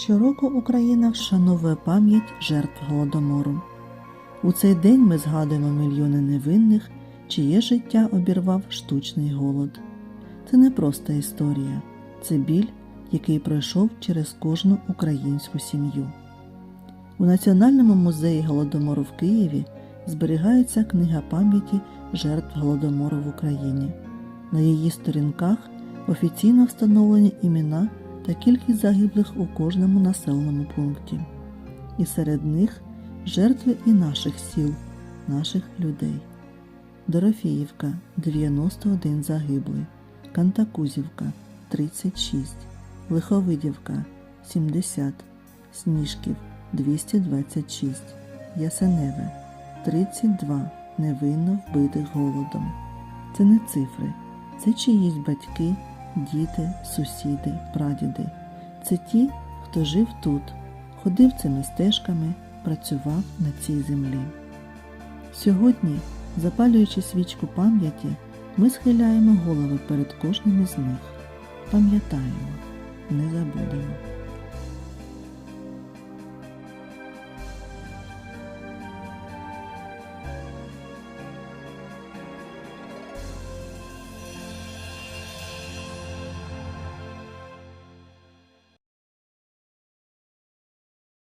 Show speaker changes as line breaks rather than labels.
Щороку Україна вшановує пам'ять жертв голодомору. У цей день ми згадуємо мільйони невинних, чиє життя обірвав штучний голод. Це не просто історія, це біль, який пройшов через кожну українську сім'ю. У Національному музеї голодомору в Києві зберігається книга пам'яті жертв голодомору в Україні. На її сторінках офіційно встановлені імена та кількість загиблих у кожному населеному пункті. І серед них жертви і наших сіл, наших людей. Дорофіївка 91 загиблий, Кантакузівка 36, Лиховидівка 70, Сніжків 226, Ясеневе 32 невинно вбитих голодом. Це не цифри, це чиїсь батьки, діти, сусіди, прадіди. Це ті, хто жив тут, ходив цими стежками, працював на цій землі. Сьогодні, запалюючи свічку пам'яті, ми схиляємо голови перед кожним із них. Пам'ятаємо, не забудемо.